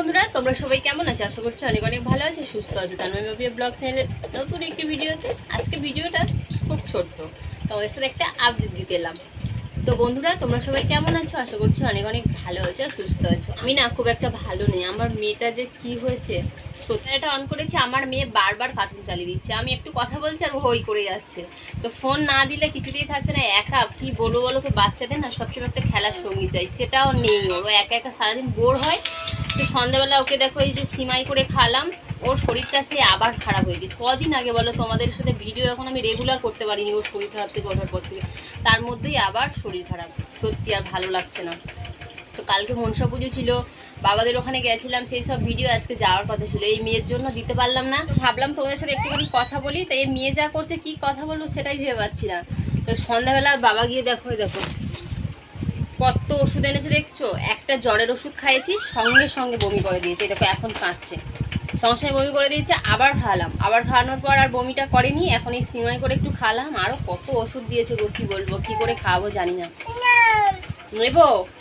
বন্ধুরা, তোমরা সবাই কেমন আছো? আশা করছি অনেক অনেক ভালো আছে, সুস্থ আছো। তার মানে ব্লগ চ্যানেলের নতুন একটি ভিডিওতে আজকে ভিডিওটা খুব ছোট্ট। তোমাদের সাথে একটা আপডেট দিতে এলাম। তো বন্ধুরা, তোমরা সবাই কেমন আছো? আশা করছি অনেক অনেক ভালো আছো, সুস্থ আছো। আমি না খুব একটা ভালো নেই। আমার মেয়েটা যে কি হয়েছে, সত্যিটা অন করেছি, আমার মেয়ে বারবার কার্টুন চালিয়ে দিচ্ছে। আমি একটু কথা বলছি আর হই করে যাচ্ছে। তো ফোন না দিলে কিছুতেই থাকছে না, একা। কি বলব বলো তো, বাচ্চাদের না সবসময় একটা খেলার সঙ্গী চাই, সেটাও নেই ও একা একা সারাদিন বোর হয়। তো সন্ধ্যাবেলা ওকে দেখো, এই যে সিমাই করে খালাম, ওর শরীরটা সে আবার খারাপ হয়েছে। কদিন আগে বলো তোমাদের সাথে ভিডিও এখন আমি রেগুলার করতে পারিনি, ওর শরীর খারাপ থেকে ওঠার পর থেকে। তার মধ্যেই আবার শরীর খারাপ, সত্যি আর ভালো লাগছে না। তো কালকে মনসা পুজো ছিল, বাবাদের ওখানে গেছিলাম, সেই সব ভিডিও আজকে যাওয়ার কথা ছিল। এই মেয়ের জন্য দিতে পারলাম না। তো ভাবলাম তোমাদের সাথে একটুখানি কথা বলি তাই এই মেয়ে যা করছে, কি কথা বলব সেটাই ভেবে পাচ্ছি না। তো সন্ধ্যাবেলা আর বাবা গিয়ে দেখো দেখো। কত ওষুধ এনেছে দেখছ? একটা জ্বরের ওষুধ খাইয়েছি, সঙ্গে সঙ্গে বমি করে দিয়েছে। দেখো এখন কাঁদছে। সঙ্গে সঙ্গে বমি করে দিয়েছে, আবার খাওয়ালাম। আবার খাওয়ানোর পর আর বমিটা করেনি, এখন এই সিমাই করে একটু খালাম। আরও কত ওষুধ দিয়েছে গো, কী বলব, কী করে খাওয়াবো জানি না। নেব?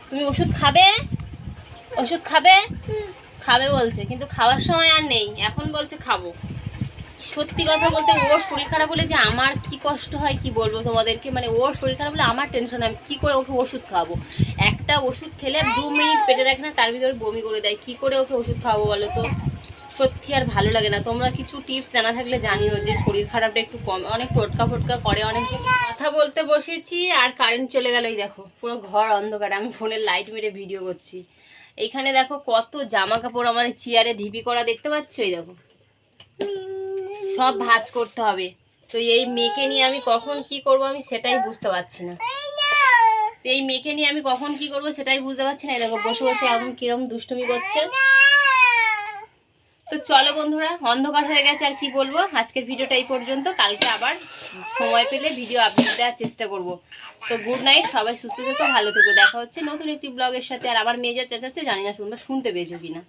তুমি ওষুধ খাবে? ওষুধ খাবে? খাবে বলছে, কিন্তু খাওয়ার সময় আর নেই। এখন বলছে খাব। সত্যি কথা বলতে ওর শরীর খারাপ হলে যে আমার কি কষ্ট হয় কি বলব তোমাদেরকে? মানে ওর শরীর খারাপ হলে আমার টেনশন আমি কি করে ওকে ওষুধ খাওয়াবো? একটা ওষুধ খেলে দু মিনিট পেটে রাখে না, তার ভিতরে বমি করে দেয়। কি করে ওকে ওষুধ খাওয়াবো বলো তো? সত্যি আর ভালো লাগে না। তোমরা কিছু টিপস জানা থাকলে জানিও যে শরীর খারাপটা একটু কম অনেক টোটকা ফোটকা করে, অনেক কথা বলতে বসেছি আর কারেন্ট চলে গেল। এই দেখো, পুরো ঘর অন্ধকার, আমি ফোনের লাইট মেরে ভিডিও করছি। এইখানে দেখো কত জামা কাপড় আমার চেয়ারে ঢিপি করা, দেখতে পাচ্ছ? এই দেখো। সব ভাঁজ করতে হবে। তো এই মেয়েকে নিয়ে আমি কখন কি করব আমি সেটাই বুঝতে পারছি না। এই মেয়েকে নিয়ে আমি কখন কি করব সেটাই বুঝতে পারছি না। দেখো, বসে বসে এখন কিরম দুষ্টুমি করছে। তো চলো বন্ধুরা, অন্ধকার হয়ে গেছে আর কি বলব? আজকের ভিডিওটা এই পর্যন্ত। কালকে আবার সময় পেলে ভিডিও আপডেট দেওয়ার চেষ্টা করব। তো গুড নাইট সবাই সুস্থ থেকো, ভালো থেকো। দেখা হচ্ছে নতুন একটি ব্লগের সাথে। আর আমার মেয়ে যা চেঁচাচ্ছে, জানি না শুনতে শুনতে পেয়েছ কিনা।